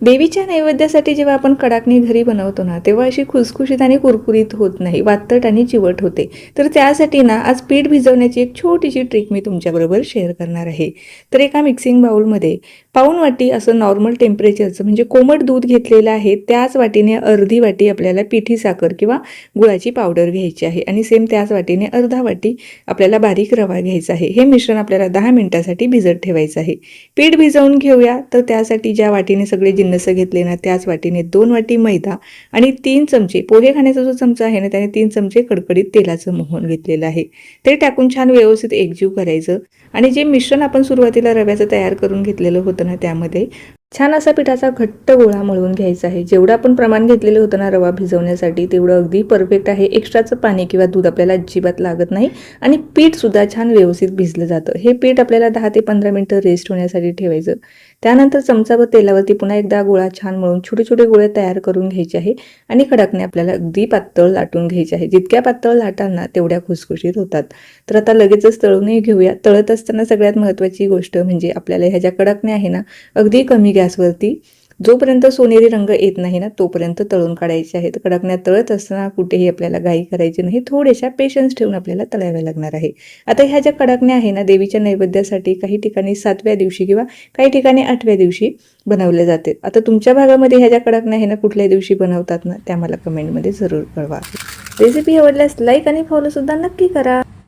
देवीच्या नैवेद्यासाठी जेव्हा आपण कडाकणी घरी बनवतो ना तेव्हा अशी खुसखुशीत आणि कुरकुरीत होत नाही वातट आणि चिवट होते. तर त्यासाठी ना आज पीठ भिजवण्याची एक छोटीशी ट्रिक मी तुमच्याबरोबर शेअर करणार आहे. तर एका मिक्सिंग बाऊलमध्ये पाऊण वाटी असं नॉर्मल टेम्परेचरचं म्हणजे कोमट दूध घेतलेलं आहे त्याच वाटीने अर्धी वाटी आपल्याला पिठी साखर किंवा गुळाची पावडर घ्यायची आहे आणि सेम त्याच वाटीने अर्धा वाटी आपल्याला बारीक रवा घ्यायचा आहे. हे मिश्रण आपल्याला दहा मिनिटासाठी भिजत ठेवायचं आहे. पीठ भिजवून घेऊया. तर त्यासाठी ज्या वाटीने सगळे जिन्नस घेतले ना त्याच वाटीने दोन वाटी मैदा आणि तीन चमचे पोहे खाण्याचा जो चमचा आहे ना त्याने तीन चमचे कडकडीत तेलाचं मोहन घेतलेलं आहे. ते टाकून छान व्यवस्थित एकजीव करायचं. आणि जे मिश्रण आपण सुरुवातीला रव्याचं तयार करून घेतलेलं होतं त्यामध्ये. छान असा पिठाचा घट्ट गोळा मळून घ्यायचा आहे. जेवढं आपण प्रमाण घेतलेलं होतं ना रवा भिजवण्यासाठी तेवढं अगदी परफेक्ट आहे. एक्स्ट्राचं पाणी किंवा दूध आपल्याला अजिबात लागत नाही आणि पीठसुद्धा छान व्यवस्थित भिजलं जातं. हे पीठ आपल्याला दहा ते पंधरा मिनटं रेस्ट होण्यासाठी ठेवायचं. त्यानंतर चमचावर तेलावरती पुन्हा एकदा गोळा छान मळून छोटे छोटे गोळे तयार करून घ्यायचे आहे आणि खडकने आपल्याला अगदी पातळ लाटून घ्यायचे आहे. जितक्या पातळ लाटाल ना तेवढ्या खुसखुशीत होतात. तर आता लगेचच तळूनही घेऊया. तळत असताना सगळ्यात महत्त्वाची गोष्ट म्हणजे आपल्याला ह्या ज्या कडकण्या आहे ना अगदी कमी गॅसवरती. जोपर्यंत सोनेरी रंग येत नाही ना तोपर्यंत तळून काढायचे आहेत. कडकण्या तळत असताना कुठेही आपल्याला घाई करायची नाही. थोड्याशा पेशन्स ठेवून आपल्याला तळाव्या लागणार आहे. आता ह्या ज्या कडकण्या आहे ना देवीच्या नैवेद्यासाठी काही ठिकाणी सातव्या दिवशी किंवा काही ठिकाणी आठव्या दिवशी बनवले जाते. आता तुमच्या भागामध्ये ह्या ज्या कडकण्या आहे ना कुठल्या दिवशी बनवतात ना त्या मला कमेंटमध्ये जरूर कळवा. रेसिपी आवडल्यास लाईक आणि फॉलोसुद्धा नक्की करा.